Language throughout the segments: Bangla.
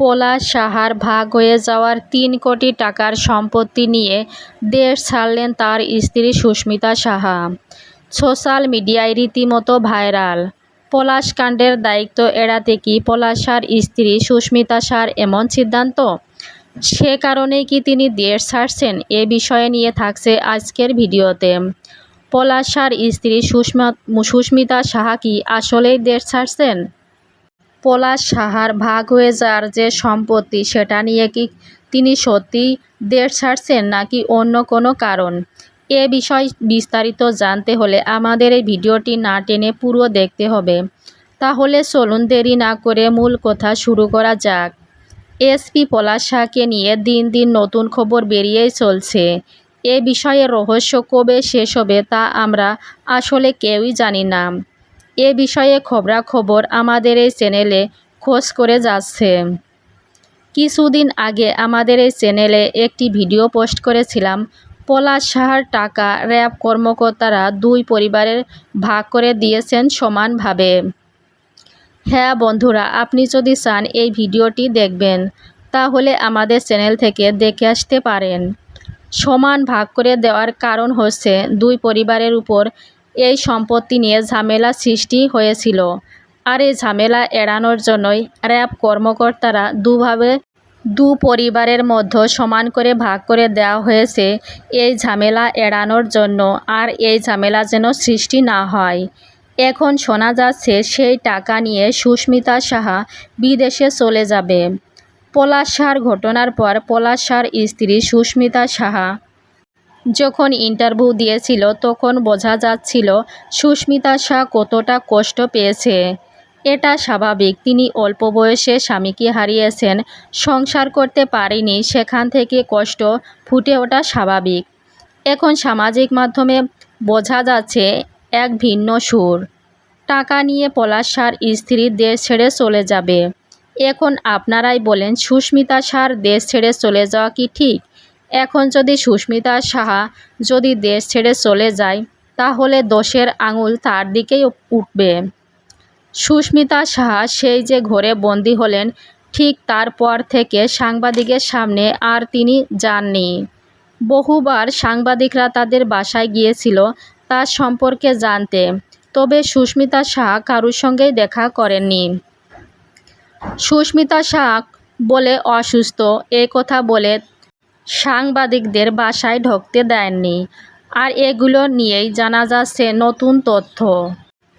পলাশ সাহার ভাগ হয়ে যাওয়ার তিন কোটি টাকার সম্পত্তি নিয়ে দেশ ছাড়লেন তার স্ত্রী সুস্মিতা সাহা। সোশ্যাল মিডিয়ায় রীতিমতো ভাইরাল। পলাশকাণ্ডের দায়িত্ব এড়াতে কি পলাশার স্ত্রী সুস্মিতা সার এমন সিদ্ধান্ত? সে কারণেই কি তিনি দেশ ছাড়ছেন? এ বিষয়ে নিয়ে থাকছে আজকের ভিডিওতে। পলাশার স্ত্রী সুস্মা সুস্মিতা সাহা কি আসলেই দেশ ছাড়ছেন? পলাশ সাহার ভাগ হয়ে যাওয়ার যে সম্পত্তি সেটা নিয়ে কি তিনি সত্যিই দেশ ছাড়ছেন নাকি অন্য কোনো কারণ? এ বিষয় বিস্তারিত জানতে হলে আমাদের এই ভিডিওটি না টেনে পুরো দেখতে হবে। তাহলে চলুন দেরি না করে মূল কথা শুরু করা যাক। এসপি পলাশ শাহকে নিয়ে দিন দিন নতুন খবর বেরিয়েই চলছে। এ বিষয়ে রহস্য কবে শেষ হবে তা আমরা আসলে কেউই জানি না। এ বিষয়ে খবরাখবর আমাদের এই চ্যানেলে খোঁজ করে যাচ্ছে। কিছুদিন আগে আমাদের এই চ্যানেলে একটি ভিডিও পোস্ট করেছিলাম। পলাশ সাহার টাকা র্যাব কর্মকর্তারা দুই পরিবারের ভাগ করে দিয়েছেন সমানভাবে। হ্যাঁ বন্ধুরা, আপনি যদি চান এই ভিডিওটি দেখবেন, তাহলে আমাদের চ্যানেল থেকে দেখে আসতে পারেন। সমান ভাগ করে দেওয়ার কারণ হচ্ছে দুই পরিবারের উপর এই সম্পত্তি নিয়ে ঝামেলা সৃষ্টি হয়েছিল। আর এই ঝামেলা এড়ানোর জন্যই র্যাব কর্মকর্তারা দুভাবে দু পরিবারের মধ্যে সমান করে ভাগ করে দেওয়া হয়েছে এই ঝামেলা এড়ানোর জন্য আর এই ঝামেলা যেন সৃষ্টি না হয়। এখন শোনা যাচ্ছে সেই টাকা নিয়ে সুস্মিতা সাহা বিদেশে চলে যাবে। পলাশ সাহার ঘটনার পর পলাশ সাহার স্ত্রী সুস্মিতা সাহা যখন ইন্টারভিউ দিয়েছিল, তখন বোঝা যাচ্ছিল সুস্মিতা শাহ কতটা কষ্ট পেয়েছে। এটা স্বাভাবিক, তিনি অল্প বয়সে স্বামীকে হারিয়েছেন, সংসার করতে পারেনি, সেখান থেকে কষ্ট ফুটে ওঠা স্বাভাবিক। এখন সামাজিক মাধ্যমে বোঝা যাচ্ছে এক ভিন্ন সুর। টাকা নিয়ে পলাশ সার স্ত্রী দেশ ছেড়ে চলে যাবে। এখন আপনারাই বলেন, সুস্মিতা সার দেশ ছেড়ে চলে যাওয়া কি ঠিক? এখন যদি সুস্মিতা সাহা যদি দেশ ছেড়ে চলে যায়, তাহলে দোষের আঙুল তার দিকেই উঠবে। সুস্মিতা সাহা সেই যে ঘরে বন্দী হলেন, ঠিক তারপর থেকে সাংবাদিকের সামনে আর তিনি যাননি। বহুবার সাংবাদিকরা তাদের বাসায় গিয়েছিল তার সম্পর্কে জানতে, তবে সুস্মিতা শাহ কারুর সঙ্গেই দেখা করেননি। সুস্মিতা শাহ বলে, অসুস্থ, এ কথা বলে সাংবাদিকদের বাসায় ঢুকতে দেননি। আর এগুলো নিয়েই জানা যাচ্ছে নতুন তথ্য।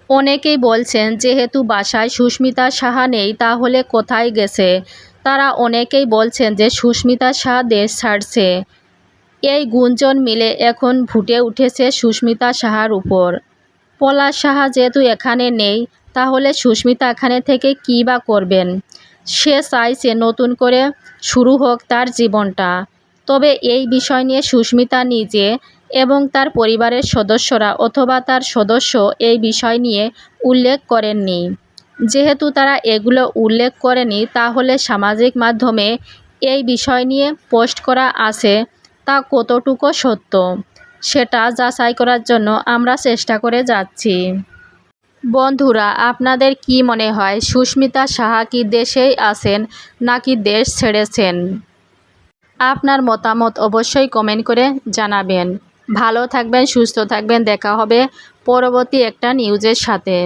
অনেকেই বলছেন, যেহেতু বাসায় সুস্মিতা সাহা নেই, তাহলে কোথায় গেছে? তারা অনেকেই বলছেন যে, সুস্মিতা শাহ দেশ ছাড়ছে। এই গুঞ্জন মিলে এখন ফুটে উঠেছে সুস্মিতা সাহার উপর। পলাশ সাহা যেহেতু এখানে নেই, তাহলে সুস্মিতা এখানে থেকে কী বা করবেন? সে চাইছে নতুন করে শুরু হোক তার জীবনটা। তবে এই বিষয় নিয়ে সুস্মিতা নিজে এবং তার পরিবারের সদস্যরা অথবা তার সদস্য এই বিষয় নিয়ে উল্লেখ করেননি। যেহেতু তারা এগুলো উল্লেখ করেনি, তাহলে সামাজিক মাধ্যমে এই বিষয় নিয়ে পোস্ট করা আছে তা কতটুকু সত্য? সেটা যাচাই করার জন্য আমরা চেষ্টা করে যাচ্ছি। বন্ধুরা, আপনাদের কি মনে হয়, সুস্মিতা সাহা কি দেশেই আছেন নাকি দেশ ছেড়েছেন? আপনার মতামত অবশ্যই কমেন্ট করে জানাবেন। ভালো থাকবেন, সুস্থ থাকবেন, দেখা হবে পরবর্তী একটা নিউজের সাথে।